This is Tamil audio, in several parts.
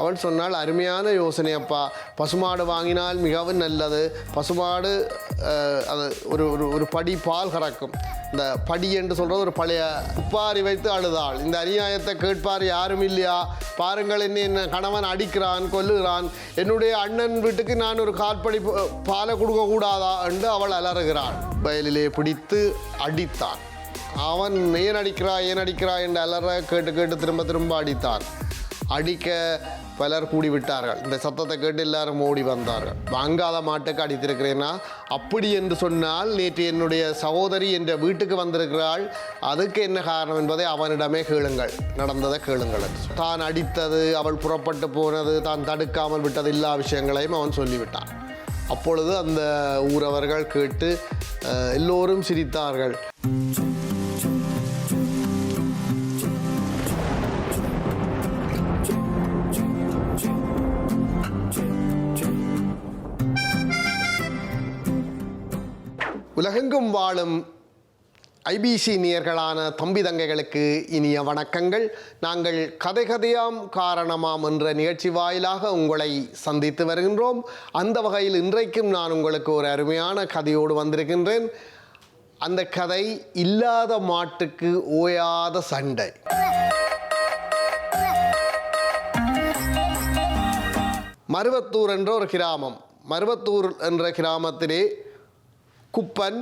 அவன் சொன்னால் அருமையான யோசனை அப்பா பசுமாடு வாங்கினால் மிகவும் நல்லது. பசுமாடு அது ஒரு ஒரு ஒரு படி பால் கறக்கும். இந்த படி என்று சொல்கிறது ஒரு பழைய உப்பாரி வைத்து அழுதாள். இந்த அநியாயத்தை கேட்பார் யாரும் இல்லையா? பாருங்கள் என்ன என்ன கணவன் அடிக்கிறான் கொல்லுகிறான். என்னுடைய அண்ணன் வீட்டுக்கு நான் ஒரு கால்படி பாலை கொடுக்க கூடாதா? என்று அவள் அலறுகிறாள். வயலிலே பிடித்து அடித்தான். அவன் ஏன் அடிக்கிறா ஏன் அடிக்கிறா என்று அலற கேட்டு கேட்டு திரும்ப திரும்ப அடித்தான். அடிக்க பலர் கூடி விட்டார்கள் இந்த சத்தத்தை கேட்டு எல்லாரும் ஓடி வந்தார்கள். வாங்காத மாட்டுக்கு அடித்திருக்கிறேன்னா அப்படி என்று சொன்னால் நேற்று என்னுடைய சகோதரி என்ற வீட்டுக்கு வந்திருக்கிறாள். அதுக்கு என்ன காரணம் என்பதை அவனிடமே கேளுங்கள். நடந்ததை கேளுங்கள் தான் அடித்தது அவள் புறப்பட்டு போனது தான் தடுக்காமல் விட்டது எல்லா விஷயங்களையும் அவன் சொல்லிவிட்டான். அப்பொழுது அந்த ஊரவர்கள் கேட்டு எல்லோரும் சிரித்தார்கள். உலகெங்கும் வாழும் ஐபிசி நேயர்களான தம்பி தங்கைகளுக்கு இனிய வணக்கங்கள். நாங்கள் கதை கதையாம் காரணமாம் என்ற நிகழ்ச்சி வாயிலாக உங்களை சந்தித்து வருகின்றோம். அந்த வகையில் இன்றைக்கும் நான் உங்களுக்கு ஒரு அருமையான கதையோடு வந்திருக்கின்றேன். அந்த கதை இல்லாத மாட்டுக்கு ஓயாத சண்டை. மருவத்தூர் என்ற ஒரு கிராமம். மருவத்தூர் என்ற கிராமத்திலே குப்பன்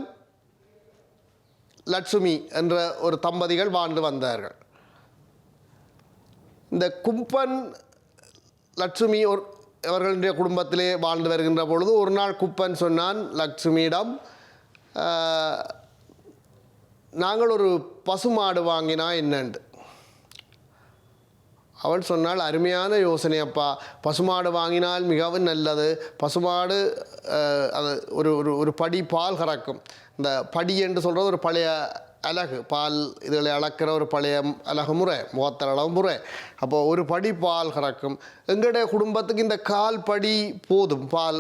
லட்சுமி என்ற ஒரு தம்பதிகள் வாழ்ந்து வந்தார்கள். இந்த கும்பன் லட்சுமி ஒரு அவர்களுடைய குடும்பத்திலே வாழ்ந்து வருகின்ற பொழுது ஒரு நாள் குப்பன் சொன்னான் லட்சுமியிடம் நாங்கள் ஒரு பசுமாடு வாங்கினா என்னண்டு அவள் சொன்னால் அருமையான யோசனை அப்பா. பசுமாடு வாங்கினால் மிகவும் நல்லது. பசுமாடு அது ஒரு ஒரு ஒரு படி பால் கறக்கும். இந்த படி என்று சொல்கிறது ஒரு பழைய அலகு. பால் இதுகளை அளக்கிற ஒரு பழைய அலகு முறை முகத்தல் அளவு முறை. அப்போது ஒரு படி பால் கறக்கும். எங்களுடைய குடும்பத்துக்கு இந்த கால் படி போதும். பால்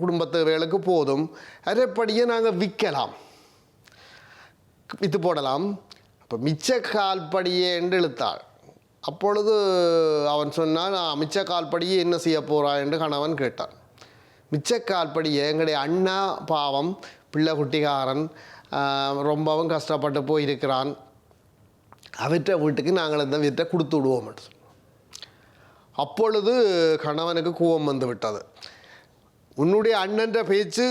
குடும்பத்து வேலைக்கு போதும் அரைப்படியை நாங்கள் விற்கலாம். விற்று போடலாம். அப்போ மிச்ச கால்படியே என்று இழுத்தாள். அப்பொழுது அவன் சொன்னான் "நான் மிச்ச கால்படியே என்ன செய்ய போகிறான் என்று கணவன் கேட்டான். மிச்ச கால்படி எங்களுடைய அண்ணா பாவம் பிள்ளை குட்டிகாரன் ரொம்பவும் கஷ்டப்பட்டு போயிருக்கிறான். அவற்ற வீட்டுக்கு நாங்கள் இந்த வீட்டை கொடுத்து விடுவோம் அப்பொழுது கணவனுக்கு கோபம் வந்து விட்டது. உன்னுடைய அண்ணன்ற பேச்சு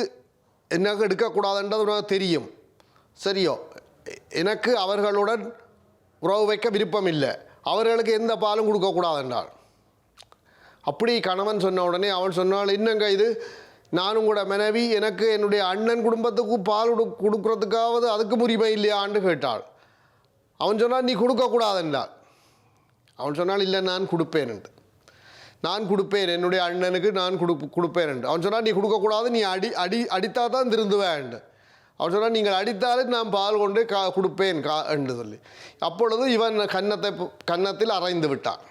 எனக்கு எடுக்கக்கூடாதுன்றது உனக்கு தெரியும். சரியோ எனக்கு அவர்களுடன் உறவு வைக்க விருப்பம் இல்லை. அவர்களுக்கு எந்த பாலும் கொடுக்கக்கூடாது என்றாள் அப்படி கணவன் சொன்ன உடனே அவள் சொன்னாள் இன்னங்க இது? நானும் கூட மனைவி எனக்கு என்னுடைய அண்ணன் குடும்பத்துக்கு பால் கொடு கொடுக்கறதுக்காவது அதுக்கு உரிமை இல்லையான்னு கேட்டாள். அவன் சொன்னால் நீ கொடுக்கக்கூடாது என்றாள் அவன் சொன்னால் இல்லை நான் கொடுப்பேன் என்று நான் கொடுப்பேன் என்னுடைய அண்ணனுக்கு நான் கொடு கொடுப்பேன் என்று அவன் சொன்னால் நீ கொடுக்கக்கூடாது நீ அடி அடி அடித்தா தான் திருந்துவேன் என்று அவன் சொன்னால் நீங்கள் அடித்தாலும் நான் பால் கொண்டு கா கொடுப்பேன் கா என்று சொல்லி. அப்பொழுது இவன் கன்னத்தை கன்னத்தில் அரைந்து விட்டான்.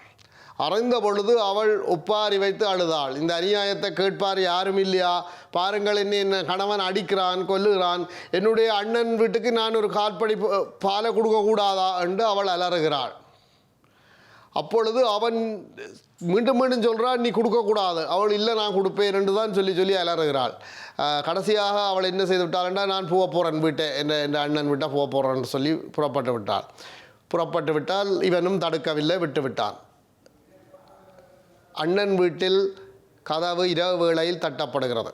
அரைந்த பொழுது அவள் ஒப்பாரி வைத்து அழுதாள். இந்த அநியாயத்தை கேட்பார் யாரும் இல்லையா? பாருங்கள் என்ன என் கணவன் அடிக்கிறான் கொல்லுகிறான். என்னுடைய அண்ணன் வீட்டுக்கு நான் ஒரு கால்படி பாலை கொடுக்கக்கூடாதா? என்று அவள் அலறுகிறாள். அப்பொழுது அவன் மீண்டும் மீண்டும் சொல்கிறான் நீ கொடுக்கக்கூடாது. அவள் இல்லை நான் கொடுப்பேன். என்று தான் சொல்லி சொல்லி அலறுகிறாள். கடைசியாக அவள் என்ன செய்து விட்டாள்ன்றா நான் போக போகிறேன் வீட்டை என் என் அண்ணன் விட்டால் போக போகிறேன்னு சொல்லி புறப்பட்டு விட்டாள். புறப்பட்டு விட்டால் இவனும் தடுக்கவில்லை விட்டு விட்டான். அண்ணன் வீட்டில் கதவு இரவு வேளையில் தட்டப்படுகிறது.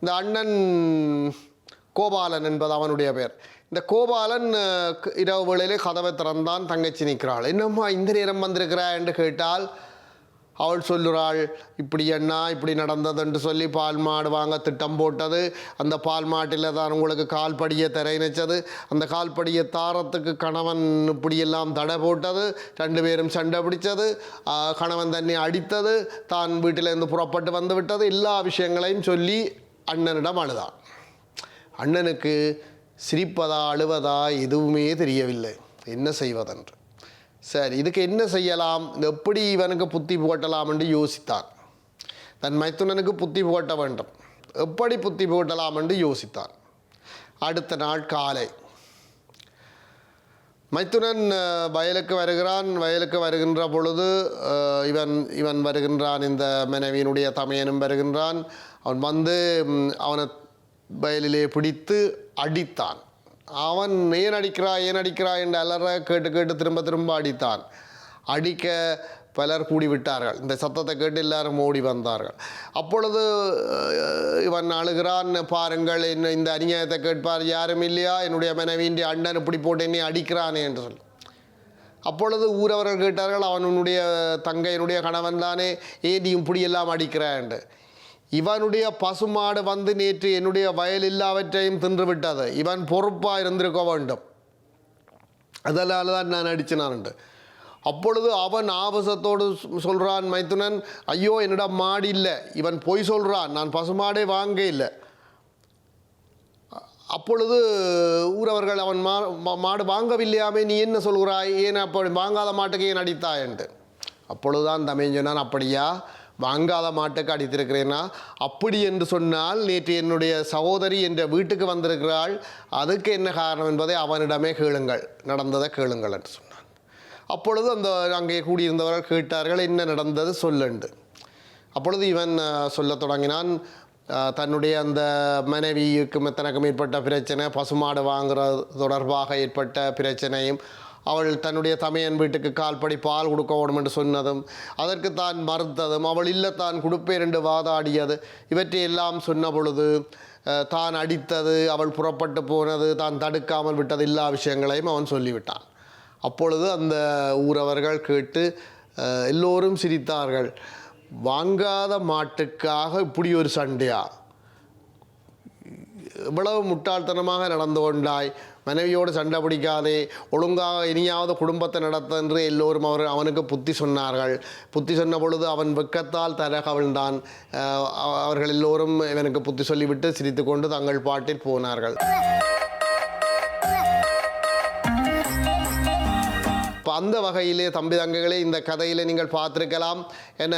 இந்த அண்ணன் கோபாலன் என்பது அவனுடைய பேர் இந்த கோபாலன் இரவு வேளையிலே கதவை திறந்தான் தங்கச்சி நிற்கிறாள். என்னம்மா இந்த நேரம் வந்திருக்கிறா? என்று கேட்டால் அவள் சொல்லுறாள் இப்படி என்ன? இப்படி நடந்ததுன்னு சொல்லி பால் மாடு வாங்க திட்டம் போட்டது. அந்த பால் மாட்டில் தான் உங்களுக்கு கால்படியை திரையினச்சது அந்த கால்படியை தாரத்துக்கு கணவன் இப்படியெல்லாம் தடை போட்டது. ரெண்டு பேரும் சண்டை பிடிச்சது. கணவன் தன்னை அடித்தது. தான் வீட்டிலேருந்து புறப்பட்டு வந்து விட்டது. எல்லா விஷயங்களையும் சொல்லி அண்ணனிடம் அழுதான். அண்ணனுக்கு சிரிப்பதா அழுவதா எதுவுமே தெரியவில்லை. என்ன செய்வதென்று. சரி இதுக்கு என்ன செய்யலாம்? எப்படி இவனுக்கு புத்தி போட்டலாம் என்று யோசித்தான். தன் மைத்துனனுக்கு புத்தி போட்ட வேண்டும். எப்படி புத்தி போட்டலாம் என்று யோசித்தான். அடுத்த நாள் காலை. மைத்துனன் வயலுக்கு வருகிறான். வயலுக்கு வருகின்ற பொழுது இவன் இவன் வருகின்றான். இந்த மனைவியினுடைய தமையனும் வருகின்றான். அவன் வந்து அவனை வயலிலே பிடித்து அடித்தான். அவன் ஏன் அடிக்கிறா ஏன் அடிக்கிறா என்று அலற கேட்டு கேட்டு திரும்ப திரும்ப அடித்தான். அடிக்க பலர் கூடிவிட்டார்கள். இந்த சத்தத்தை கேட்டு எல்லாரும் ஓடி வந்தார்கள். அப்பொழுது இவன் அழுகிறான் பாருங்கள் என்ன இந்த அநியாயத்தை கேட்பார் யாரும் இல்லையா? என்னுடைய மனைவியின் அண்ணன் இப்படி போட்டு என்னை அடிக்கிறானே என்று சொல்லி. அப்பொழுது ஊரவர்கள் கேட்டார்கள் அவன் உன்னுடைய தங்கையினுடைய கணவன் தானே ஏன் நீ இப்படி எல்லாம் அடிக்கிறான் இவனுடைய பசுமாடு வந்து நேற்று என்னுடைய வயல் எல்லாவற்றையும் தின்றுவிட்டது. இவன் பொறுப்பாக இருந்திருக்க வேண்டும். அதனால தான் நான் அடிச்சினான்ண்டு அப்பொழுது அவன் ஆபசத்தோடு சொ- மைத்துனன் ஐயோ என்னிடம் மாடு இல்லை. இவன் பொய் சொல்கிறான் நான் பசுமாடே வாங்க இல்லை. அப்பொழுது ஊரவர்கள் அவன் மா மா- மாடு வாங்கவில்லையாமே நீ என்ன சொல்கிறாய்? ஏன் அப்படி வாங்காத மாட்டுக்கு ஏன் அடித்தாய்? என்று. அப்பொழுதுதான் தமையன் சொன்னான் அப்படியா? வாங்காத மாட்டுக்கு அடித்திருக்கிறேனா அப்படி என்று சொன்னால் நேற்று என்னுடைய சகோதரி என்ற வீட்டுக்கு வந்திருக்கிறாள். அதுக்கு என்ன காரணம் என்பதை அவனிடமே கேளுங்கள். நடந்ததை கேளுங்கள் என்று சொன்னான். அப்பொழுது அந்த அங்கே கூடியிருந்தவர்கள் கேட்டார்கள் என்ன நடந்தது? சொல்லுண்டு. அப்பொழுது இவன் சொல்ல சொல்லத் தொடங்கினான். தன்னுடைய அந்த மனைவிக்கும் தனக்கு ஏற்பட்ட பிரச்சனை பசுமாடு வாங்குறது தொடர்பாக ஏற்பட்ட பிரச்சனையும் அவள் தன்னுடைய தமையன் வீட்டுக்கு கால்படி பால் கொடுக்க வேணும் என்று சொன்னதும் அதற்கு தான் மறுத்ததும் அவள் இல்லை தான் கொடுப்பேன் என்று வாதாடியது. இவற்றை எல்லாம் சொன்ன பொழுது தான் அடித்தது அவள் புறப்பட்டு போனது தான் தடுக்காமல் விட்டது எல்லா விஷயங்களையும் அவன் சொல்லிவிட்டான். அப்பொழுது அந்த ஊரவர்கள் கேட்டு எல்லோரும் சிரித்தார்கள். வாங்காத மாட்டுக்காக இப்படி ஒரு சண்டையா? இவ்வளவு முட்டாள்தனமாக நடந்து கொண்டாய். மனைவியோடு சண்டை பிடிக்காதே ஒழுங்காக இனியாவது குடும்பத்தை நடத்த என்று எல்லோரும் அவர் அவனுக்கு புத்தி சொன்னார்கள். புத்தி சொன்ன பொழுது அவன் வெக்கத்தால் தர கவிழ்ந்தான். அவர்கள் எல்லோரும் இவனுக்கு புத்தி சொல்லிவிட்டு சிரித்துக்கொண்டு தங்கள் பாட்டில் போனார்கள். இப்போ அந்த வகையிலே தம்பி தங்கைகளே இந்த கதையில் நீங்கள் பார்த்துருக்கலாம். என்ன?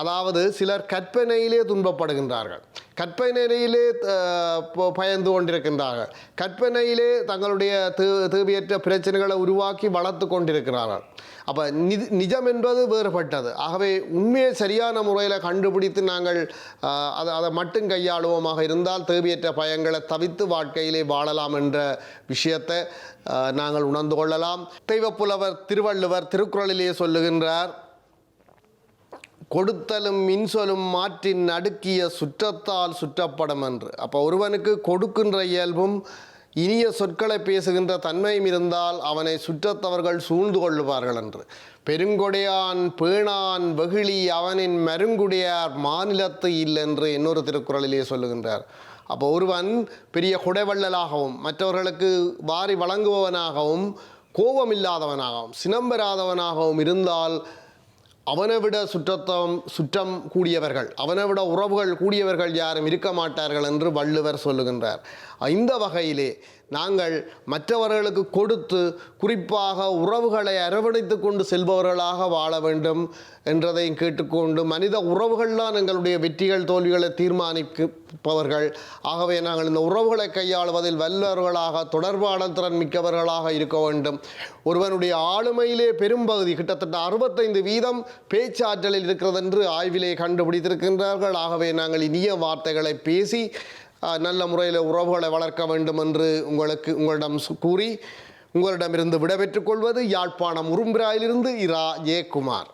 அதாவது சிலர் கற்பனையிலே துன்பப்படுகின்றார்கள். கற்பனையிலே பயந்து கொண்டிருக்கின்றார்கள். கற்பனையிலே தங்களுடைய தே- தேவையற்ற பிரச்சனைகளை உருவாக்கி வளர்த்து கொண்டிருக்கிறார்கள். அப்போ நிதி நிஜம் என்பது வேறுபட்டது. ஆகவே உண்மையை சரியான முறையில் கண்டுபிடித்து நாங்கள் அதை அதை மட்டும் கையாளுவோமாக இருந்தால் தேவையற்ற பயங்களை தவித்து வாழ்க்கையிலே வாழலாம் என்ற விஷயத்தை நாங்கள் உணர்ந்து கொள்ளலாம். தெய்வப்புலவர் திருவள்ளுவர் திருக்குறளிலே சொல்லுகின்றார் கொடுத்தலும் இன்சொலும் மாற்றின் அடுக்கிய சுற்றத்தால் சுற்றப்படும் என்று. அப்போ ஒருவனுக்கு கொடுக்கின்ற இயல்பும் இனிய சொற்களை பேசுகின்ற தன்மையும் இருந்தால் அவனை சுற்றத்தவர்கள் சூழ்ந்து கொள்ளுவார்கள் என்று. பெருங்கொடையான் பேணான் வெகுளி அவனின் மருங்குடையார் மாநிலத்து இல்லென்று இன்னொரு திருக்குறளிலே சொல்லுகின்றார். அப்போ ஒருவன் பெரிய குடைவள்ளலாகவும் மற்றவர்களுக்கு வாரி வழங்குபவனாகவும் கோபமில்லாதவனாகவும் சினம்பெறாதவனாகவும் இருந்தால் அவனை விட சுற்றத்தம் சுற்றம் கூடியவர்கள் அவனை விட உறவுகள் கூடியவர்கள் யாரும் இருக்க மாட்டார்கள் என்று வள்ளுவர் சொல்லுகின்றார். இந்த வகையிலே நாங்கள் மற்றவர்களுக்கு கொடுத்து குறிப்பாக உறவுகளை அரவணைத்து கொண்டு செல்பவர்களாக வாழ வேண்டும் என்றதையும் கேட்டுக்கொண்டு மனித உறவுகள்தான் எங்களுடைய வெற்றிகள் தோல்விகளை தீர்மானிப்பவர்கள். ஆகவே நாங்கள் இந்த உறவுகளை கையாளுவதில் வல்லவர்களாக தொடர்பான திறன் மிக்கவர்களாக இருக்க வேண்டும். ஒருவனுடைய ஆளுமையிலே பெரும்பகுதி கிட்டத்தட்ட அறுபத்தைந்து வீதம் பேச்சாற்றலில் இருக்கிறது என்று ஆய்விலே கண்டுபிடித்திருக்கின்றார்கள். ஆகவே நாங்கள் இனிய வார்த்தைகளை பேசி நல்ல முறையில் உறவுகளை வளர்க்க வேண்டும் என்று உங்களுக்கு உங்களிடம் சு- கூறி உங்களிடமிருந்து விடைபெற்றுக் கொள்வது யாழ்ப்பாணம் உரும்பிராயிலிருந்து இரா ஜெயக்குமார்